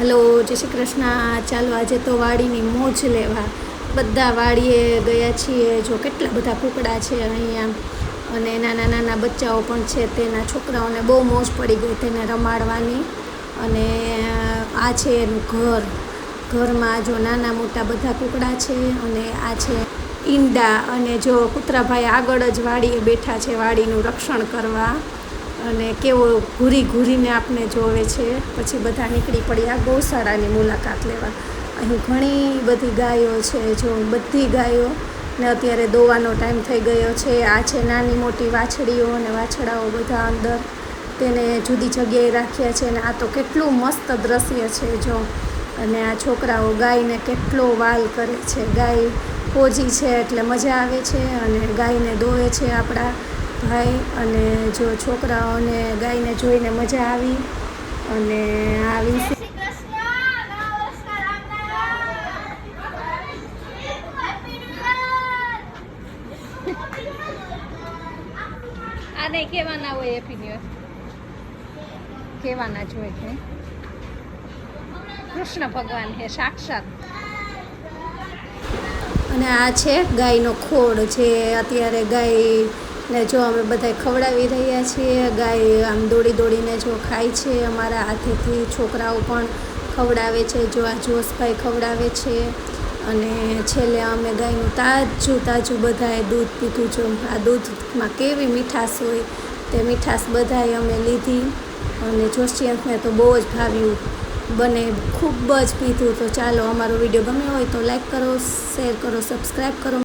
Hello, જય શ્રી કૃષ્ણ. ચાલો, આજે તો વાડીની મોજ લેવા. બધા વાડીએ ગયા છીએ. જો કેટલા બધા કુકડા છે અહીંયા. અને નાના નાના બચ્ચાઓ પણ છે. તેના છોકરાઓને બહુ મોજ પડી ગઈ તેને રમાડવાની. અને આ છે એનું ઘર. ઘરમાં જો નાના મોટા બધા કુકડા છે અને આ છે ઈંડા. અને જો કૂતરાભાઈ આગળ જ વાડીએ બેઠા છે વાડીનું રક્ષણ કરવા. અને કેવો ઘૂરી ઘૂરીને આપને જોવે છે. પછી બધા નીકળી પડ્યા. ગૌશાળાની મુલાકાત લેવા. અહીં ઘણી બધી ગાયો છે જો બધી ગાયો ને અત્યારે દોવાનો ટાઈમ થઈ ગયો છે. આ છે નાની મોટી વાછડીઓ અને વાછડાઓ બધા અંદર. તેને જુદી જગ્યાએ રાખ્યા છે અને આ તો કેટલું મસ્ત દ્રશ્ય છે જો. અને આ છોકરાઓ ગાયને કેટલો વાલ કરે છે. ગાય પોજી છે એટલે મજા આવે છે અને ગાયને દોવે છે આપણા ભાઈ અને જો છોકરાઓને ગાયને જોઈને મજા આવી અને કૃષ્ણ નમસ્કાર આને કહેવાના હોય હેપી ન્યુ કહેવાના જ હોય કે કૃષ્ણ ભગવાન હે સાક્ષાત. અને આ છે ગાયનો ખોડ જે અત્યારે ગાયને જો અમે બધા ખવડાવી રહ્યા છીએ, ગાય આમ દોડી દોડીને જો ખાય છે, અમારા હાથેથી છોકરાઓ પણ ખવડાવે છે, જો આ જોશભાઈ ખવડાવે છે. અને છેલ્લે અમે ગાયનું તાજું તાજું બધાએ દૂધ પીધું જો આ દૂધમાં કેવી મીઠાશ હોય તે મીઠાશ બધાએ અમે લીધી. અને જોશિયન્સને તો બહુ જ ભાવ્યું બને, ખૂબ જ પીધું. તો ચાલો અમારો વીડિયો ગમ્યો હોય તો લાઈક કરો, શેર કરો, સબસ્ક્રાઈબ કરો.